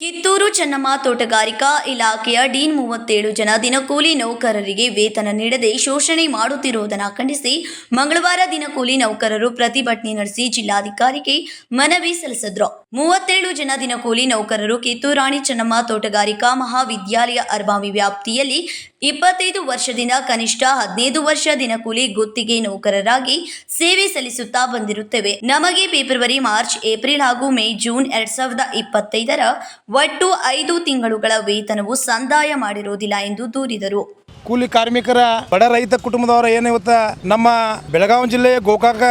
ಕಿತ್ತೂರು ಚೆನ್ನಮ್ಮ ತೋಟಗಾರಿಕಾ ಇಲಾಖೆಯ ಡೀನ್ ಮೂವತ್ತೇಳು ಜನ ದಿನಕೂಲಿ ನೌಕರರಿಗೆ ವೇತನ ನೀಡದೆ ಶೋಷಣೆ ಮಾಡುತ್ತಿರುವುದನ್ನು ಖಂಡಿಸಿ ಮಂಗಳವಾರ ದಿನಕೂಲಿ ನೌಕರರು ಪ್ರತಿಭಟನೆ ನಡೆಸಿ ಜಿಲ್ಲಾಧಿಕಾರಿಗೆ ಮನವಿ ಸಲ್ಲಿಸಿದ್ರು. ಮೂವತ್ತೇಳು ಜನ ದಿನಕೂಲಿ ನೌಕರರು ಕಿತ್ತೂರಾಣಿ ಚೆನ್ನಮ್ಮ ತೋಟಗಾರಿಕಾ ಮಹಾವಿದ್ಯಾಲಯ ಅರ್ಬಾವಿ ವ್ಯಾಪ್ತಿಯಲ್ಲಿ ಇಪ್ಪತ್ತೈದು ವರ್ಷದಿಂದ ಕನಿಷ್ಠ ಹದಿನೈದು ವರ್ಷ ದಿನಕೂಲಿ ಗುತ್ತಿಗೆ ನೌಕರರಾಗಿ ಸೇವೆ ಸಲ್ಲಿಸುತ್ತಾ ಬಂದಿರುತ್ತೇವೆ. ನಮಗೆ ಫೆಬ್ರವರಿ, ಮಾರ್ಚ್, ಏಪ್ರಿಲ್ ಹಾಗೂ ಮೇ, ಜೂನ್ ಎರಡ್ ಸಾವಿರದ ಇಪ್ಪತ್ತೈದರ ಒಟ್ಟು ಐದು ತಿಂಗಳುಗಳ ವೇತನವು ಸಂದಾಯ ಮಾಡಿರುವುದಿಲ್ಲ ಎಂದು ದೂರಿದರು. ಕೂಲಿ ಕಾರ್ಮಿಕರ, ಬಡ ರೈತ ಕುಟುಂಬದವರ ಏನು ನಮ್ಮ ಬೆಳಗಾವಿ ಜಿಲ್ಲೆಯ ಗೋಕಾಕ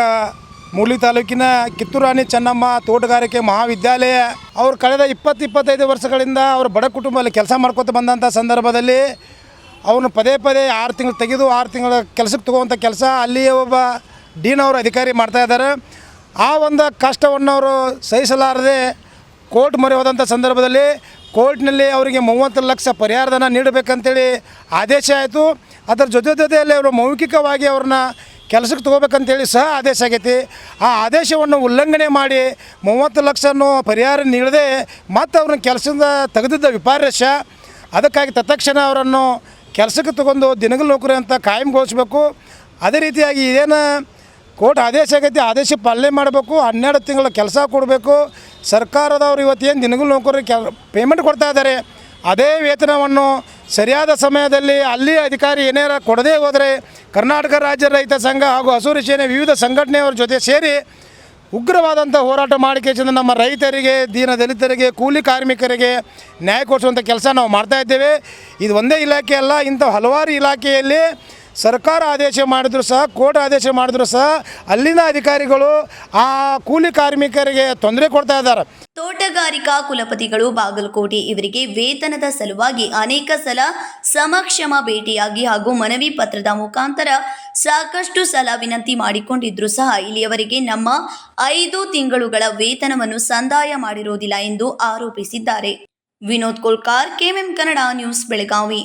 ಮೂಲಿ ತಾಲೂಕಿನ ಕಿತ್ತೂರಾಣಿ ಚೆನ್ನಮ್ಮ ತೋಟಗಾರಿಕೆ ಮಹಾವಿದ್ಯಾಲಯ. ಅವರು ಕಳೆದ ಇಪ್ಪತ್ತು ಇಪ್ಪತ್ತೈದು ವರ್ಷಗಳಿಂದ ಅವರು ಬಡ ಕುಟುಂಬದಲ್ಲಿ ಕೆಲಸ ಮಾಡ್ಕೊತ ಬಂದಂಥ ಸಂದರ್ಭದಲ್ಲಿ ಅವನು ಪದೇ ಪದೇ ಆರು ತಿಂಗಳು ತೆಗೆದು ಆರು ತಿಂಗಳ ಕೆಲಸಕ್ಕೆ ತಗೋವಂಥ ಕೆಲಸ ಅಲ್ಲಿಯೇ ಒಬ್ಬ ಡೀನ್ ಅವರು ಅಧಿಕಾರಿ ಮಾಡ್ತಾ ಇದ್ದಾರೆ. ಆ ಒಂದು ಕಷ್ಟವನ್ನು ಅವರು ಸಹಿಸಲಾರದೆ ಕೋರ್ಟ್ ಮೊರೆ ಹೋದಂಥ ಸಂದರ್ಭದಲ್ಲಿ ಕೋರ್ಟ್ನಲ್ಲಿ ಅವರಿಗೆ ಮೂವತ್ತು ಲಕ್ಷ ಪರಿಹಾರಧನ ನೀಡಬೇಕಂತೇಳಿ ಆದೇಶ ಆಯಿತು. ಅದರ ಜೊತೆ ಜೊತೆಯಲ್ಲಿ ಅವರು ಮೌಖಿಕವಾಗಿ ಅವ್ರನ್ನ ಕೆಲಸಕ್ಕೆ ತೊಗೋಬೇಕಂತೇಳಿ ಸಹ ಆದೇಶ ಆಗೈತಿ. ಆ ಆದೇಶವನ್ನು ಉಲ್ಲಂಘನೆ ಮಾಡಿ ಮೂವತ್ತು ಲಕ್ಷನೂ ಪರಿಹಾರ ನೀಡದೆ ಮತ್ತು ಅವ್ರನ್ನ ಕೆಲಸದಿಂದ ತೆಗೆದಿದ್ದ ವಿಪರ್ಯಾಸ ಅದಕ್ಕಾಗಿ ತತ್ಕ್ಷಣ ಅವರನ್ನು ಕೆಲಸಕ್ಕೆ ತಗೊಂಡು ದಿನಗಳ ನೌಕರಿ ಅಂತ ಕಾಯಂಗೊಳಿಸ್ಬೇಕು. ಅದೇ ರೀತಿಯಾಗಿ ಏನು ಕೋರ್ಟ್ ಆದೇಶ ಆಗೈತಿ, ಆದೇಶ ಪಾಲನೆ ಮಾಡಬೇಕು, ಹನ್ನೆರಡು ತಿಂಗಳ ಕೆಲಸ ಕೊಡಬೇಕು. ಸರ್ಕಾರದವ್ರು ಇವತ್ತೇನು ದಿನಗಳ ನೌಕರಿ ಕೆಲ ಪೇಮೆಂಟ್ ಕೊಡ್ತಾ ಇದ್ದಾರೆ. ಅದೇ ವೇತನವನ್ನು ಸರಿಯಾದ ಸಮಯದಲ್ಲಿ ಅಲ್ಲಿ ಅಧಿಕಾರಿ ಏನಾರ ಕೊಡದೇ ಹೋದರೆ ಕರ್ನಾಟಕ ರಾಜ್ಯ ರೈತ ಸಂಘ ಹಾಗೂ ಹಸೂರು ಸೇನೆ ವಿವಿಧ ಸಂಘಟನೆಯವರ ಜೊತೆ ಸೇರಿ ಉಗ್ರವಾದಂಥ ಹೋರಾಟ ಮಾಡಿಕೆಯಿಂದ ನಮ್ಮ ರೈತರಿಗೆ, ದೀನ ದಲಿತರಿಗೆ, ಕೂಲಿ ಕಾರ್ಮಿಕರಿಗೆ ನ್ಯಾಯ ಕೊಡಿಸುವಂಥ ಕೆಲಸ ನಾವು ಮಾಡ್ತಾ ಇದ್ದೇವೆ. ಇದು ಒಂದೇ ಇಲಾಖೆ ಅಲ್ಲ, ಇಂಥ ಹಲವಾರು ಇಲಾಖೆಯಲ್ಲಿ ಸರ್ಕಾರ ಆದೇಶ ಮಾಡಿದ್ರು ಸಹ, ಕೋರ್ಟ್ ಆದೇಶ ಮಾಡಿದ್ರು ಸಹ, ಅಲ್ಲಿನ ಅಧಿಕಾರಿಗಳು ಆ ಕೂಲಿ ಕಾರ್ಮಿಕರಿಗೆ ತೊಂದರೆ ಕೊಡ್ತಾ ಇದ್ದಾರೆ. ತೋಟಗಾರಿಕಾ ಕುಲಪತಿಗಳು ಬಾಗಲಕೋಟೆ ಇವರಿಗೆ ವೇತನದ ಸಲುವಾಗಿ ಅನೇಕ ಸಲ ಸಮಕ್ಷಮ ಭೇಟಿಯಾಗಿ ಹಾಗೂ ಮನವಿ ಪತ್ರದ ಮುಖಾಂತರ ಸಾಕಷ್ಟು ಸಲ ವಿನಂತಿ ಮಾಡಿಕೊಂಡಿದ್ರು ಸಹ ಇಲ್ಲಿಯವರೆಗೆ ನಮ್ಮ ಐದು ತಿಂಗಳುಗಳ ವೇತನವನ್ನು ಸಂದಾಯ ಮಾಡಿರುವುದಿಲ್ಲ ಎಂದು ಆರೋಪಿಸಿದ್ದಾರೆ. Vinod Kolkar, KMM Kannada news Belagavi.